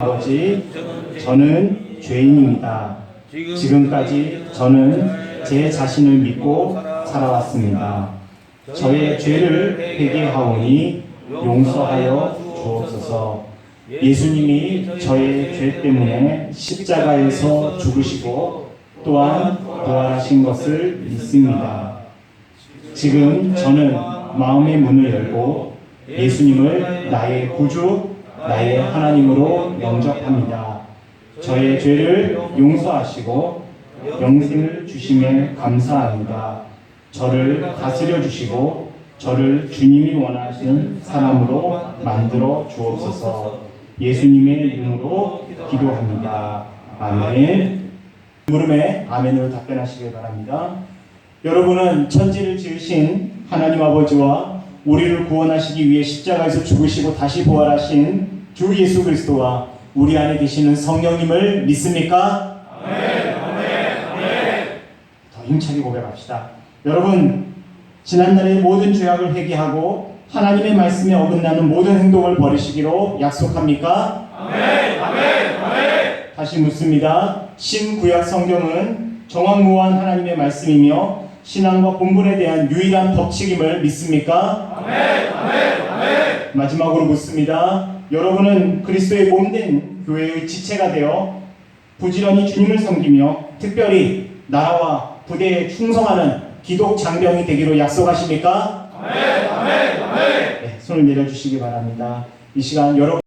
아버지, 저는 죄인입니다. 지금까지 저는 제 자신을 믿고 살아왔습니다. 저의 죄를 회개하오니 용서하여 주옵소서. 예수님이 저의 죄 때문에 십자가에서 죽으시고 또한 부활하신 것을 믿습니다. 지금 저는 마음의 문을 열고 예수님을 나의 구주, 나의 하나님으로 영접합니다. 저의 죄를 용서하시고 영생을 주심에 감사합니다. 저를 다스려 주시고 저를 주님이 원하시는 사람으로 만들어 주옵소서. 예수님의 이름으로 기도합니다. 아멘. 물음에 아멘으로 답변하시길 바랍니다. 여러분은 천지를 지으신 하나님 아버지와 우리를 구원하시기 위해 십자가에서 죽으시고 다시 부활하신 주 예수 그리스도와 우리 안에 계시는 성령님을 믿습니까? 더 힘차게 고백합시다. 여러분, 지난날의 모든 죄악을 회개하고 하나님의 말씀에 어긋나는 모든 행동을 버리시기로 약속합니까? 다시 묻습니다. 신구약 성경은 정확무한 하나님의 말씀이며 신앙과 본분에 대한 유일한 법칙임을 믿습니까? 마지막으로 묻습니다. 여러분은 그리스도의 몸된 교회의 지체가 되어 부지런히 주님을 섬기며 특별히 나라와 부대에 충성하는 기독 장병이 되기로 약속하십니까? 네, 손을 내려주시기 바랍니다. 이 시간 여러분